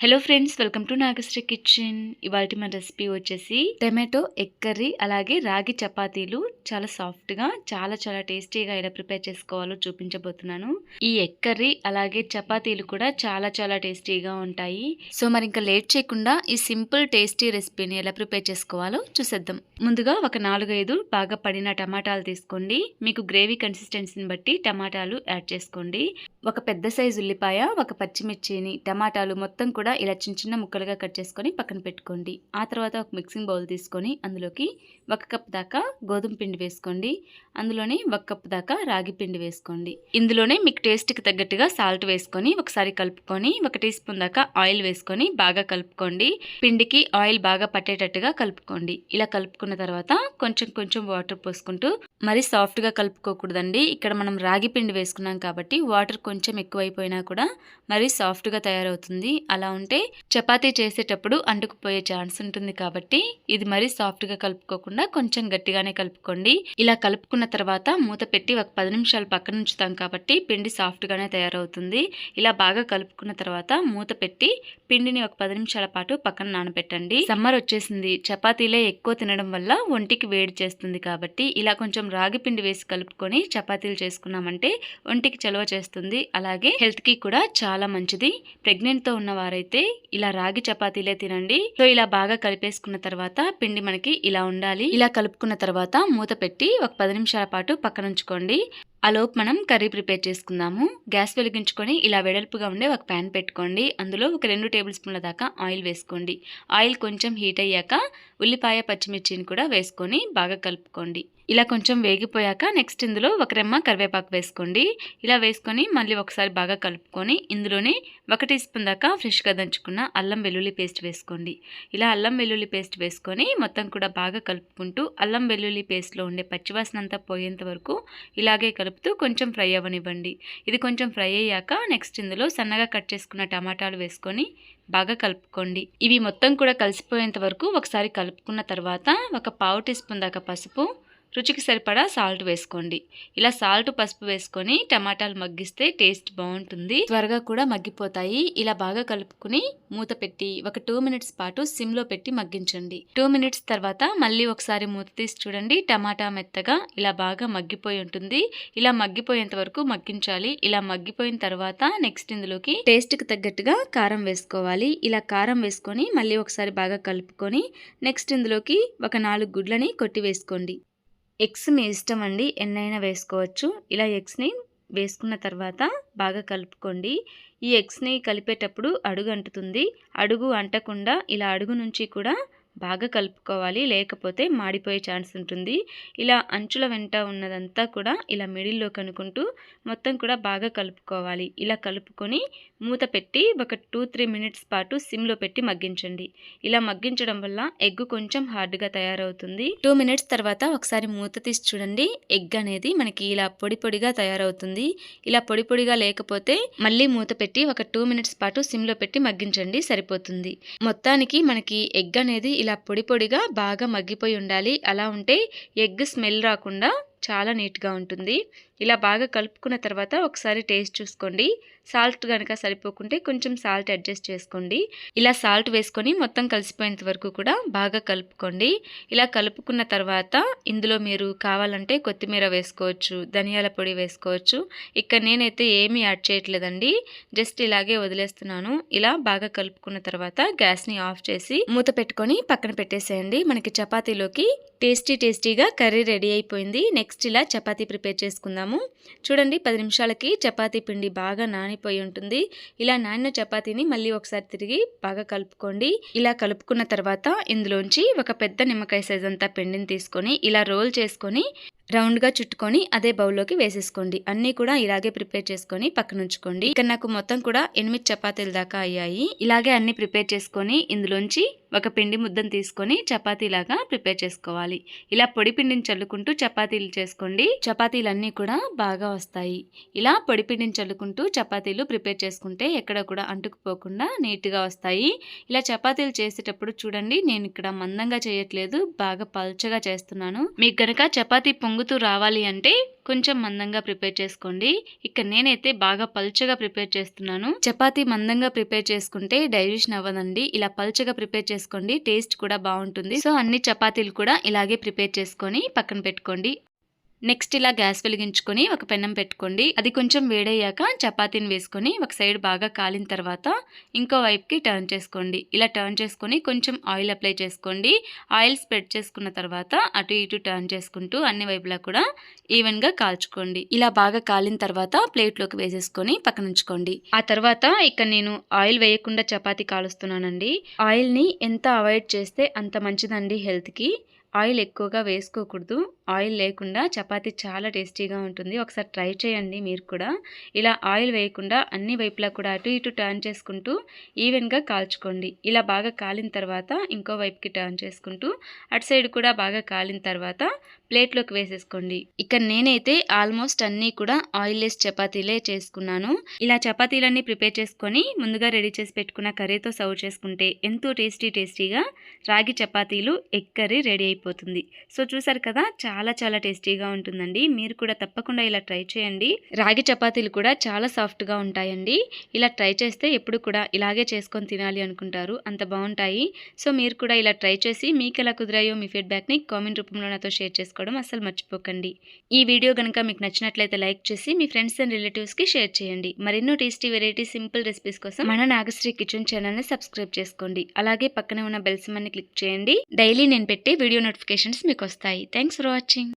Hello friends welcome to Nagasri kitchen ఇవాళ మన recipe వచ్చేసి టమాటో ఎగ్ కర్రీ అలాగే రాగి చపాతీలు. చాలా సాఫ్ట్గా చాలా చాలా టేస్టీగా ఎలా ప్రిపేర్ చేసుకోవాలో చూపించబోతున్నాను. ఈ ఎగ్ కర్రీ అలాగే చపాతీలు కూడా చాలా చాలా టేస్టీగా ఉంటాయి. సో మరి ఇంకా లేట్ చేయకుండా ఈ సింపుల్ టేస్టీ రెసిపీని ఎలా ప్రిపేర్ చేసుకోవాలో చూసేద్దాం. ముందుగా ఒక నాలుగైదు బాగా పడిన టమాటాలు తీసుకోండి. మీకు గ్రేవీ కన్సిస్టెన్సీని బట్టి టమాటాలు యాడ్ చేసుకోండి. ఒక పెద్ద సైజు ఉల్లిపాయ ఒక పచ్చిమిర్చిని టమాటాలు మొత్తం కూడా ఇలా చిన్న చిన్న ముక్కలుగా కట్ చేసుకొని పక్కన పెట్టుకోండి. ఆ తర్వాత ఒక మిక్సింగ్ బౌల్ తీసుకొని అందులోకి ఒక కప్ దాకా గోధుమ పిండి వేసుకోండి. అందులోనే ఒక కప్ దాకా రాగి పిండి వేసుకోండి. ఇందులోనే మీకు టేస్ట్కి తగ్గట్టుగా సాల్ట్ వేసుకొని ఒకసారి కలుపుకొని ఒక టీ స్పూన్ దాకా ఆయిల్ వేసుకొని బాగా కలుపుకోండి. పిండికి ఆయిల్ బాగా పట్టేటట్టుగా కలుపుకోండి. ఇలా కలుపుకున్న తర్వాత కొంచెం కొంచెం వాటర్ పోసుకుంటూ మరి సాఫ్ట్గా కలుపుకోకూడదండి. ఇక్కడ మనం రాగి పిండి వేసుకున్నాం కాబట్టి వాటర్ కొంచెం ఎక్కువైపోయినా కూడా మరి సాఫ్ట్గా తయారవుతుంది. అలా ఉంటే చపాతీ చేసేటప్పుడు అంటుకుపోయే ఛాన్స్ ఉంటుంది కాబట్టి ఇది మరీ సాఫ్ట్గా కలుపుకోకుండా కొంచెం గట్టిగానే కలుపుకోండి. ఇలా కలుపుకున్న తర్వాత మూత పెట్టి ఒక పది నిమిషాలు పక్కన ఉంచుతాం కాబట్టి పిండి సాఫ్ట్గానే తయారవుతుంది. ఇలా బాగా కలుపుకున్న తర్వాత మూత పెట్టి పిండిని ఒక పది నిమిషాల పాటు పక్కన నానబెట్టండి. సమ్మర్ వచ్చేసింది. చపాతీలే ఎక్కువ తినడం వల్ల ఒంటికి వేడి చేస్తుంది కాబట్టి ఇలా కొంచెం రాగి పిండి వేసి కలుపుకొని చపాతీలు చేసుకున్నామంటే ఒంటికి చలువ చేస్తుంది. అలాగే హెల్త్కి కూడా చాలా మంచిది. ప్రెగ్నెంట్తో ఉన్నవారైతే ఇలా రాగి చపాతీలే తినండి. సో ఇలా బాగా కలిపేసుకున్న తర్వాత పిండి మనకి ఇలా ఉండాలి. ఇలా కలుపుకున్న తర్వాత మూత పెట్టి ఒక పది నిమిషాల పాటు పక్కన ఉంచుకోండి. ఆ లోపు మనం కర్రీ ప్రిపేర్ చేసుకుందాము. గ్యాస్ వెలిగించుకొని ఇలా వెడల్పుగా ఉండే ఒక ప్యాన్ పెట్టుకోండి. అందులో ఒక రెండు టేబుల్ స్పూన్ల దాకా ఆయిల్ వేసుకోండి. ఆయిల్ కొంచెం హీట్ అయ్యాక ఉల్లిపాయ పచ్చిమిర్చిని కూడా వేసుకొని బాగా కలుపుకోండి. ఇలా కొంచెం వేగిపోయాక నెక్స్ట్ ఇందులో ఒక రెమ్మ కరివేపాకు వేసుకోండి. ఇలా వేసుకొని మళ్ళీ ఒకసారి బాగా కలుపుకొని ఇందులోనే ఒక టీ స్పూన్ దాకా ఫ్రెష్గా దంచుకున్న అల్లం వెల్లుల్లి పేస్ట్ వేసుకోండి. ఇలా అల్లం వెల్లుల్లి పేస్ట్ వేసుకొని మొత్తం కూడా బాగా కలుపుకుంటూ అల్లం వెల్లుల్లి పేస్ట్లో ఉండే పచ్చివాసన అంతా పోయేంత వరకు ఇలాగే కలుపుతూ కొంచెం ఫ్రై అవ్వనివ్వండి. ఇది కొంచెం ఫ్రై అయ్యాక నెక్స్ట్ ఇందులో సన్నగా కట్ చేసుకున్న టమాటాలు వేసుకొని బాగా కలుపుకోండి. ఇవి మొత్తం కూడా కలిసిపోయేంత వరకు ఒకసారి కలుపుకున్న తర్వాత ఒక పావు టీ స్పూన్ దాకా పసుపు రుచికి సరిపడా సాల్ట్ వేసుకోండి. ఇలా సాల్ట్ పసుపు వేసుకొని టమాటాలు మగ్గిస్తే టేస్ట్ బాగుంటుంది. త్వరగా కూడా మగ్గిపోతాయి. ఇలా బాగా కలుపుకుని మూత పెట్టి ఒక టూ మినిట్స్ పాటు సిమ్లో పెట్టి మగ్గించండి. టూ మినిట్స్ తర్వాత మళ్ళీ ఒకసారి మూత తీసి చూడండి. టమాటా మెత్తగా ఇలా బాగా మగ్గిపోయి ఉంటుంది. ఇలా మగ్గిపోయేంత వరకు మగ్గించాలి. ఇలా మగ్గిపోయిన తర్వాత నెక్స్ట్ ఇందులోకి టేస్ట్కి తగ్గట్టుగా కారం వేసుకోవాలి. ఇలా కారం వేసుకొని మళ్ళీ ఒకసారి బాగా కలుపుకొని నెక్స్ట్ ఇందులోకి ఒక నాలుగు గుడ్లని కొట్టి వేసుకోండి. ఎగ్స్ మీ ఇష్టం అండి ఎన్నైనా వేసుకోవచ్చు. ఇలా ఎగ్స్ని వేసుకున్న తర్వాత బాగా కలుపుకోండి. ఈ ఎగ్స్ని కలిపేటప్పుడు అడుగు అంటుతుంది అడుగు అంటకుండా ఇలా అడుగు నుంచి కూడా బాగా కలుపుకోవాలి. లేకపోతే మాడిపోయే ఛాన్స్ ఉంటుంది. ఇలా అంచుల వెంట ఉన్నదంతా కూడా ఇలా మిడిల్లో కనుకుంటూ మొత్తం కూడా బాగా కలుపుకోవాలి. ఇలా కలుపుకొని మూత పెట్టి ఒక టూ త్రీ మినిట్స్ పాటు సిమ్లో పెట్టి మగ్గించండి. ఇలా మగ్గించడం వల్ల ఎగ్ కొంచెం హార్డ్గా తయారవుతుంది. టూ మినిట్స్ తర్వాత ఒకసారి మూత తీసి చూడండి. ఎగ్ అనేది మనకి ఇలా పొడి పొడిగా తయారవుతుంది. ఇలా పొడి పొడిగా లేకపోతే మళ్ళీ మూత పెట్టి ఒక టూ మినిట్స్ పాటు సిమ్లో పెట్టి మగ్గించండి. సరిపోతుంది. మొత్తానికి మనకి ఎగ్ అనేది ఇలా పొడి పొడిగా బాగా మగ్గిపోయి ఉండాలి. అలా ఉంటే ఎగ్ స్మెల్ రాకుండా చాలా నీట్గా ఉంటుంది. ఇలా బాగా కలుపుకున్న తర్వాత ఒకసారి టేస్ట్ చూసుకోండి. సాల్ట్ కనుక సరిపోకుంటే కొంచెం సాల్ట్ అడ్జస్ట్ చేసుకోండి. ఇలా సాల్ట్ వేసుకొని మొత్తం కలిసిపోయేంత వరకు కూడా బాగా కలుపుకోండి. ఇలా కలుపుకున్న తర్వాత ఇందులో మీరు కావాలంటే కొత్తిమీర వేసుకోవచ్చు ధనియాల పొడి వేసుకోవచ్చు. ఇక్కడ నేనైతే ఏమీ యాడ్ చేయట్లేదండి. జస్ట్ ఇలాగే వదిలేస్తున్నాను. ఇలా బాగా కలుపుకున్న తర్వాత గ్యాస్ని ఆఫ్ చేసి మూత పెట్టుకొని పక్కన పెట్టేసేయండి. మనకి చపాతీలోకి టేస్టీ టేస్టీగా కర్రీ రెడీ అయిపోయింది. నెక్స్ట్ ఇలా చపాతీ ప్రిపేర్ చేసుకుందాము. చూడండి పది నిమిషాలకి చపాతీ పిండి బాగా నాని నానిపోయి ఉంటుంది. ఇలా నానిన చపాతీని మళ్ళీ ఒకసారి తిరిగి బాగా కలుపుకోండి. ఇలా కలుపుకున్న తర్వాత ఇందులోంచి ఒక పెద్ద నిమ్మకాయ సైజ్ అంతా పిండిని తీసుకొని ఇలా రోల్ చేసుకొని రౌండ్గా చుట్టుకొని అదే బౌల్లోకి వేసేసుకోండి. అన్నీ కూడా ఇలాగే ప్రిపేర్ చేసుకొని పక్కన ఉంచుకోండి. నాకు మొత్తం కూడా ఎనిమిది చపాతీల దాకా అయ్యాయి. ఇలాగే అన్ని ప్రిపేర్ చేసుకొని ఇందులోంచి ఒక పిండి ముద్దను తీసుకొని చపాతీలాగా ప్రిపేర్ చేసుకోవాలి. ఇలా పొడి పిండిని చల్లుకుంటూ చపాతీలు చేసుకోండి. చపాతీలన్నీ కూడా బాగా వస్తాయి. ఇలా పొడి పిండిని చల్లుకుంటూ చపాతీలు ప్రిపేర్ చేసుకుంటే ఎక్కడ కూడా అంటుకుపోకుండా నీట్గా వస్తాయి. ఇలా చపాతీలు చేసేటప్పుడు చూడండి నేను ఇక్కడ మందంగా చేయట్లేదు బాగా పల్చగా చేస్తున్నాను. మీకు గనక చపాతీ పొంగుతూ రావాలి అంటే కొంచెం మందంగా ప్రిపేర్ చేసుకోండి. ఇక్కడ నేనైతే బాగా పల్చగా ప్రిపేర్ చేస్తున్నాను. చపాతీ మందంగా ప్రిపేర్ చేసుకుంటే డైజెషన్ అవ్వదండి. ఇలా పల్చగా ప్రిపేర్ చేసుకోండి. టేస్ట్ కూడా బాగుంటుంది. సో అన్ని చపాతీలు కూడా ఇలాగే ప్రిపేర్ చేసుకొని పక్కన పెట్టుకోండి. నెక్స్ట్ ఇలా గ్యాస్ వెలిగించుకొని ఒక పెన్నం పెట్టుకోండి. అది కొంచెం వేడయ్యాక చపాతీని వేసుకొని ఒక సైడ్ బాగా కాలిన తర్వాత ఇంకో వైపుకి టర్న్ చేసుకోండి. ఇలా టర్న్ చేసుకొని కొంచెం ఆయిల్ అప్లై చేసుకోండి. ఆయిల్ స్ప్రెడ్ చేసుకున్న తర్వాత అటు ఇటు టర్న్ చేసుకుంటూ అన్ని వైపులా కూడా ఈవెన్గా కాల్చుకోండి. ఇలా బాగా కాలిన తర్వాత ప్లేట్లోకి వేసేసుకొని పక్కన ఉంచుకోండి. ఆ తర్వాత ఇక్కడ నేను ఆయిల్ వేయకుండా చపాతీ కాలుస్తున్నానండి. ఆయిల్ని ఎంత అవాయిడ్ చేస్తే అంత మంచిదండి హెల్త్కి. ఆయిల్ ఎక్కువగా వేసుకోకూడదు. ఆయిల్ లేకుండా చపాతీ చాలా టేస్టీగా ఉంటుంది. ఒకసారి ట్రై చేయండి మీరు కూడా. ఇలా ఆయిల్ వేయకుండా అన్ని వైపులా కూడా అటు ఇటు టర్న్ చేసుకుంటూ ఈవెన్గా కాల్చుకోండి. ఇలా బాగా కాలిన తర్వాత ఇంకో వైపుకి టర్న్ చేసుకుంటూ అటు సైడ్ కూడా బాగా కాలిన తర్వాత ప్లేట్లోకి వేసేసుకోండి. ఇక్కడ నేనైతే ఆల్మోస్ట్ అన్నీ కూడా ఆయిల్ లెస్ చపాతీలే చేసుకున్నాను. ఇలా చపాతీలన్నీ ప్రిపేర్ చేసుకొని ముందుగా రెడీ చేసి పెట్టుకున్న కర్రీతో సర్వ్ చేసుకుంటే ఎంతో టేస్టీ టేస్టీగా రాగి చపాతీలు ఎగ్ కర్రీ రెడీ అయిపోతుంది. సో చూసారు కదా చాలా చాలా చాలా టేస్టీగా ఉంటుందండి. మీరు కూడా తప్పకుండా ఇలా ట్రై చేయండి. రాగి చపాతీలు కూడా చాలా సాఫ్ట్గా ఉంటాయండి. ఇలా ట్రై చేస్తే ఎప్పుడు కూడా ఇలాగే చేసుకొని తినాలి అనుకుంటారు. అంత బాగుంటాయి. సో మీరు కూడా ఇలా ట్రై చేసి మీకు ఎలా కుదిరాయో మీ ఫీడ్బ్యాక్ని కామెంట్ రూపంలో నాతో షేర్ చేసుకోవడం అస్సలు మర్చిపోకండి. ఈ వీడియో కనుక మీకు నచ్చినట్లయితే లైక్ చేసి మీ ఫ్రెండ్స్ అండ్ రిలేటివ్స్కి షేర్ చేయండి. మరెన్నో టేస్టీ వెరైటీ సింపుల్ రెసిపీస్ కోసం మన నాగశ్రీ కిచెన్ ఛానల్ని సబ్స్క్రైబ్ చేసుకోండి. అలాగే పక్కనే ఉన్న బెల్ సిమ్మని క్లిక్ చేయండి. డైలీ నేను పెట్టే వీడియో నోటిఫికేషన్స్ మీకు వస్తాయి. Thanks for watching. watching.